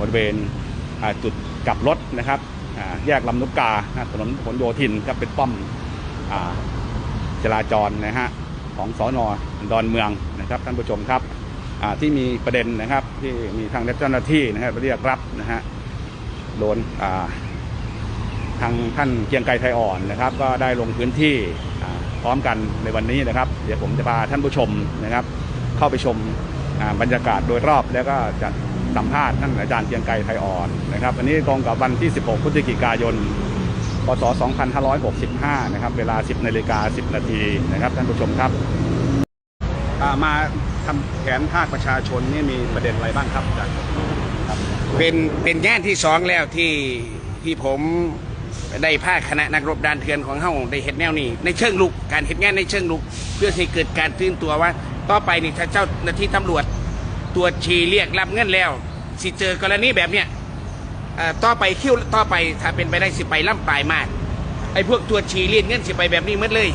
บริเวณจุดกลับรถนะครับแยกลำนุกกาถนนผลโยธินครับเป็นป้อมจราจรนะฮะของสอนอดอนเมืองนะครับท่านผู้ชมครับที่มีประเด็นนะครับที่มีทางเจ้าหน้าที่นะครับเรียกรับนะฮะโดนทางท่านเกียงไกรไทยอ่อนนะครับ ก็ได้ลงพื้นที่พร้อมกันในวันนี้นะครับ เดี๋ยวผมจะพาท่านผู้ชมนะครับ เข้าไปชมบรรยากาศโดยรอบแล้วก็จะ สัมภาษณ์ท่านอาจารย์เกียงไกรไทยอ่อนนะครับวันนี้ตรงกับวันที่ 16 พฤศจิกายน พศ 2565 นะครับ เวลา 10นาฬิกา10 นาทีนะครับท่านผู้ชมครับมาทำแผนภาคประชาชนนี่มีประเด็นอะไรบ้างครับอาจารย์ครับเป็นเป็นย่านที่สองแล้วที่ที่ผมได้ภาคคณะนักรบดานเถือนของเฮาได้เห็นแนวนี้ ในเชิงลุกการเห็นงานในเชิงลุก เพื่อให้เกิดการตื่นตัวว่า ต่อไปนี่ถ้าเจ้าหน้าที่ตำรวจตรวจชีเรียกรับเงินแล้ว สิเจอกรณีแบบเนี้ยต่อไปคิวต่อไปถ้าเป็นไปได้สิไปล่ำปลายมากไอ้พวกตรวจชีเรียกเงินสิไปแบบนี้หมดเลย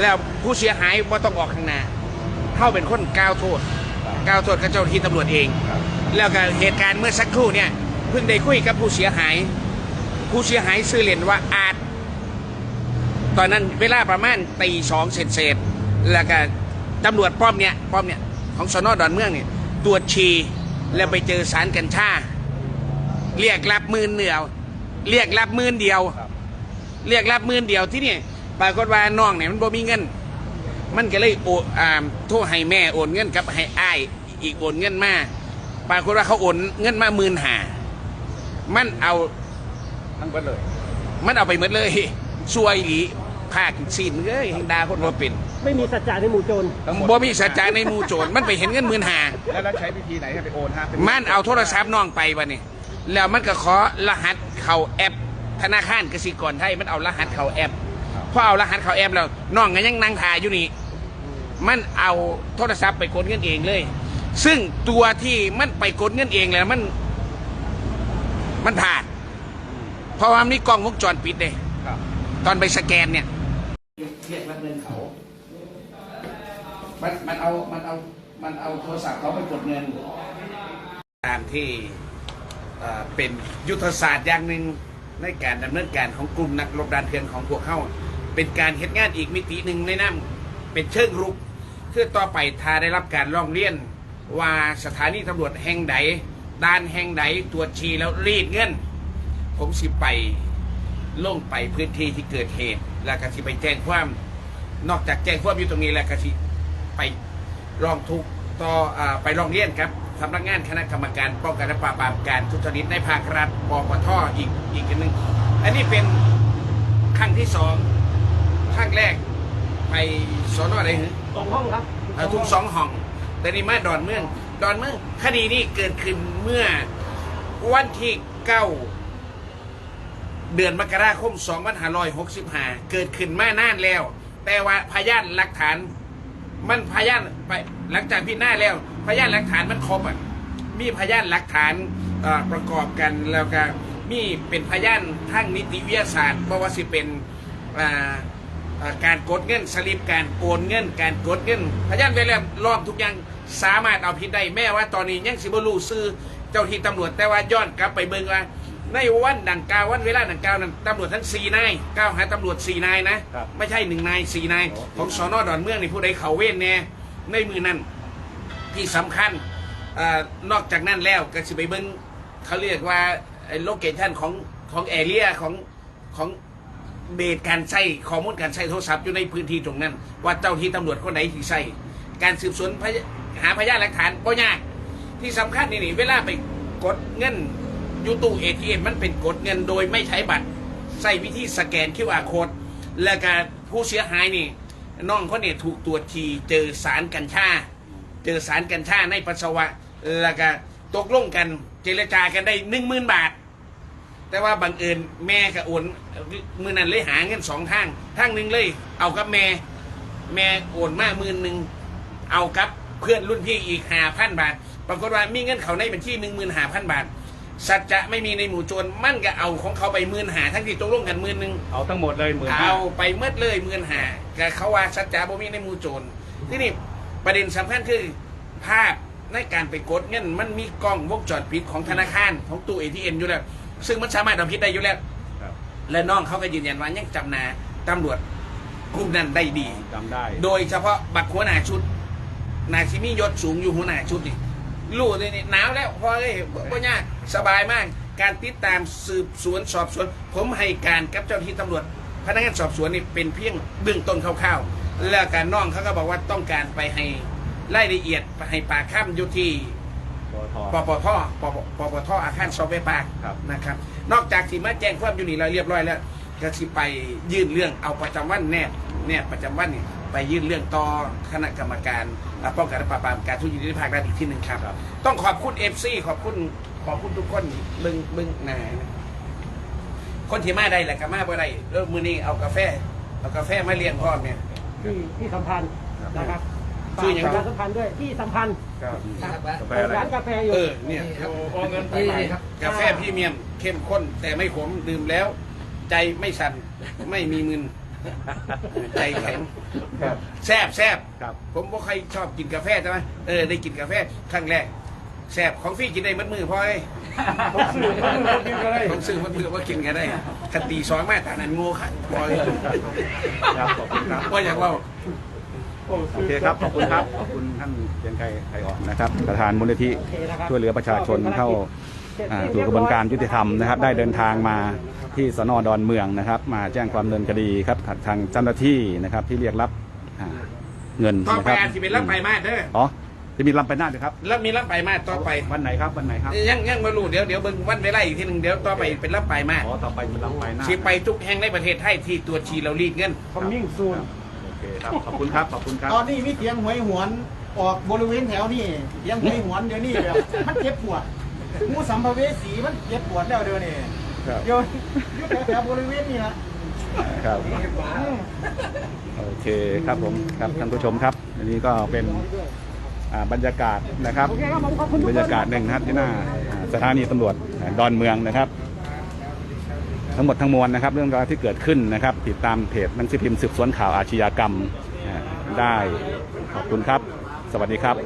แล้วผู้เสียหายว่าต้องออกข้างหน้าเข้าเป็นคนกล่าวโทษกล่าวโทษกับเจ้าที่ตำรวจเอง แล้วก็เหตุการณ์เมื่อสักครู่เนี่ยเพิ่งได้คุยกับผู้เสียหาย ผู้เสียหายซื้อเหรียญว่าอาจ ตอนนั้นเวลาประมาณตีสองเศษเศษแล้วก็ตำรวจป้อมเนี่ยป้อมเนี่ยของสนดอนเมืองเนี่ยตรวจชี แล้วไปเจอสารกัญชาเรียกรับหมื่นเดียว เรียกรับหมื่นเดียวครับเรียกรับหมื่นเดียวที่นี่ปรากฏว่าน้องเนี่ยมันบ่มีเงิน มันก็เลยโออ่าโทรให้แม่โอนเงินกับให้อ้ายอีกโอนเงินมาปรากฏว่าเขาโอนเงินมาหมื่นหามันเอาทั้งหมดเลย มันเอาไปหมดเลยซวยหลี ภาคสินเอ้ยดาคนบ่เป็นไม่มีสัจจะในหมู่โจรทั้งหมดบ่มีสัจจะในหมู่โจรมันไปเห็นเงินหมื่นหาแล้วแล้วใช้วิธีไหนให้ไปโอนฮะป็มันเอาโทรศัพท์น้องไปวะนี่แล้วมันก็ขอรหัสเข้าแอป ธนาคารกสิกรไทยมันเอารหัสเข้าแอปพอเอารหัสเข้าแอปแล้วน้องก็ยังนั่งถ่ายอยู่นี่มันเอาโทรศัพท์ไปกดเงินเองเลย ซึ่งตัวที่มันไปกดเงินเองแล้วมัน มันผ่านเพราะว่ามีกล้องวงจรปิดเลยครับตอนไปสแกนเนี่ย เรียกรับเงินเขา มันมันเอา มันเอา มันเอาโทรศัพท์เขาไปกดเงิน ตามที่เอ่อเป็นยุทธศาสตร์อย่างหนึ่งในการดำเนินการของกลุ่มนักรบดานเถื่อนของพวกเขาเป็นการเฮ็ดงานอีกมิติหนึ่งในน้ำเป็นเชิงรุก คือต่อไปถ้าได้รับการร้องเรียน ว่าสถานีตำรวจแห่งใดด่านแห่งใดตรวจชีแล้วรีดเงิน ผมสิไป ลงไปพื้นที่ที่เกิดเหตุ แล้วก็สิไปแจ้งความนอกจากแจ้งความอยู่ตรงนี้แล้วก็สิไปร้องทุกข์ต่ออาไปร้องเรียนครับสำนักงานคณะกรรมการป้องกันและปราบปรามการทุจริตในภาครัฐปปทอีกอีกอันหนึ่งอันนี้เป็นครั้งที่สองครั้งแรกไปสอนออะไรหรือสองห้องครับเอ่อทุกสองห้อง แต่นี่มาดอนเมือง ดอนเมืองคดีนี้เกิดขึ้นเมื่อวันที่เก้า เดือนมกราคม2565 เกิดขึ้นมานานแล้ว แต่ว่าพยานหลักฐาน มันพยานไปหลังจากพิจารณาแล้ว พยานหลักฐานมันครบอะมีพยานหลักฐานประกอบกันแล้วก็มีเป็นพยานทางนิติวิทยาศาสตร์เพราะว่าสิเป็นการกดเงินสลิปการโอนเงิน การกดเงิน พยานไปแล้วรอบทุกอย่างสามารถเอาผิดได้แม้ว่าตอนนี้ยังสิบรูซื้อเจ้าที่ตำรวจแต่ว่าย้อนกลับไปเบิ่งว่า ในวันดังกล่าววันเวลาดังกล่าวนั้นตำรวจทั้งสี่นายก้าวหาตำรวจสี่นายนะ ครับไม่ใช่หนึ่งนายสี่นายของสอนอดอนเมืองนี่ผู้ใดเขาเว้นแน่ในมือนั้นที่สำคัญเออนอกจากนั้นแล้วก็สิไปเบิ้งเขาเรียกว่าโลเคชันของของแอเรียของของเบสการใช้ข้อมูลการใช้โทรศัพท์อยู่ในพื้นที่ตรงนั้น ว่าเจ้าที่ตำรวจคนไหนที่ใช้การสืบสวนพยหาพยานหลักฐานก็ยาก ที่สำคัญนี่นี่เวลาไปกดเงินอ ยูตู้เอทีเอ็มมันเป็นกดเงินโดยไม่ใช้บัตรใส่วิธีสแกน QR code แล้วก็ผู้เสียหายนี่น้องเขาเนี่ยถูกตรวจทีเจอสารกัญชา เจอสารกัญชาในปัสสาวะ แล้วก็ตกลงกันเจรจากันได้หนึ่งหมื่นบาท แต่ว่าบังเอิญแม่กับโอนมือนั้นเลยหาเงินสองทางทางหนึ่งเลย เอากับแม่แม่โอนมาหมื่นหนึ่งเอากับเพื่อนรุ่นพี่อีกห้าพันบาท ปรากฏว่ามีเงินเขาในบัญชีหนึ่งหมื่นห้าพันบาท สัจจะไม่มีในหมู่โจรมั่นก็เอาของเขาไปหมื่นหาทั้งที่ตกลงกันหมื่นหนึ่งเอาทั้งหมดเลยหมื่นห้าเอาไปเมื่อเลยหมื่นหาก็เขาว่าสัจจะบ่มีในหมู่โจรที่นี่ประเด็นสำคัญคือภาพในการไปกดเงินมันมีกล้องวงจรปิดของธนาคารของตู้เอทีเอ็อยู่แล้ว ซึ่งมันสามารถเอาผิดได้อยู่แล้วครับและน้องเขาก็ยืนยันว่ายังจำหนาตำรวจกลุ่มนั้นได้ดีจำได้ โดยเฉพาะบักหัวหน้าชุด นาชิมียศสูงอยู่หัวหน้าชุดนี่ รู้เลยนี่หนาวแล้วพอเลยก็ยากสบายมาก การติดตามสืบสวนสอบสวน ผมให้การกับเจ้าหน้าที่ตำรวจ พนักงานสอบสวนนี่เป็นเพียงเบื้องต้นคร่าวๆ แล้วการน้องเขาก็บอกว่าต้องการไปให้รายละเอียดไปให้ปากข้ามอยู่ที่ปอทปปทปปปปทอาคารซอฟต์แวร์ปาร์คครับนะครับ นอกจากที่มาแจ้งความอยู่นี่เราเรียบร้อยแล้ว ก็สิไปยื่นเรื่องเอาประจำวันแนบแนบประจำวันนี่ ไปยื่นเรื่องต่อคณะกรรมการอ่าป้องกันและปราบปรามการทุจริตในภาครัฐอีกที่หนึ่งครับครับต้องขอบคุณเอฟซีขอบคุณขอบคุณทุกคนบึงบึงหนานะคนที่มาได้แหละก็มาบ่ได้เออมือนี้เอากาแฟเอากาแฟมาเลี้ยงพ่อมเนี่ยที่ที่สัมพันธ์นะครับชื่ออย่างฝากประชาสัมพันธ์ด้วยที่สัมพันธ์ครับครับกาแฟเปิดอะไรร้านกาแฟอยู่เออเนี่ยครับกาแฟพรีเมียมเข้มข้นแต่ไม่ขมดื่มแล้ว ใจไม่สั่นไม่มีมึน ใจแข็งครับ แซบแซบครับ ผมบ่ใครชอบกินกาแฟใช่ไหมเออได้กินกาแฟครั้งแรกแซบของพี่กินได้มัดมือพอไอ้ผมสื่อผมสื่อผมกินก็ได้ผมซื้อมัดมือว่ากินกันได้คันตีสองมาแต่นั้นโง่ค่ะพอเลยครับขอบคุณครับว่าอยากเว่าโอเคครับ ขอบคุณครับ ขอบคุณท่านเกียงไกรไทยอ่อนนะครับ ประธานมูลนิธิโอเคนะครับช่วยเหลือประชาชนเข้าอ่า สู่กระบวนการยุติธรรมนะครับ ได้เดินทางมาที่สนดอนเมืองนะครับ มาแจ้งความดำเนินคดีครับทางเจ้าหน้าที่นะครับ ที่เรียกรับอ่าเงินต่อนะไปครับอาจจะเป็นรับไปมาเด้ออ๋อจะมีลำไปหน้าด้วยครับแล้วมีรับไปมาต่อไป วันไหนครับวันไหนครับยังยังมารู้เดี๋ยวเดี๋ยวเบิ่งวันเวลาอีกทีหนึ่งเดี๋ยวต่อไปเป็นรับไปมาอ๋อต่อไปเป็นลำไปหน้าสิไปทุกแห่งในประเทศไทยที่ตัวจชีเรารีดเงิน คอมมิ่งซูน โอเคครับ ขอบคุณครับ ขอบคุณครับ ตอนนี้มีเสียงหวยหวนออกบริเวณแถวนี้เสียงหวยหวนเดี๋ยวนี้แบบมันเจ็บปวด งูสัมภเวสีมันเจ็บปวดแล้วเดี๋ยวนี้ครับเดี๋ยวอยู่แถวๆบริเวณนี้นะครับอืม โอเคครับผมครับท่านผู้ชมครับ อันนี้ก็เป็นอ่าบรรยากาศนะครับโอเคครับผมขอบคุณทุกบครนรยากาศหนึ่งนะครับที่หน้าอ่าสถานีตำรวจอ่าดอนเมืองนะครับ ทั้งหมดทั้งมวลนะครับ เรื่องราวที่เกิดขึ้นนะครับ ติดตามเพจหนังสือพิมพ์สืบสวนข่าวอาชญากรรมอ่าได้ขอบคุณครับ สวัสดีครับ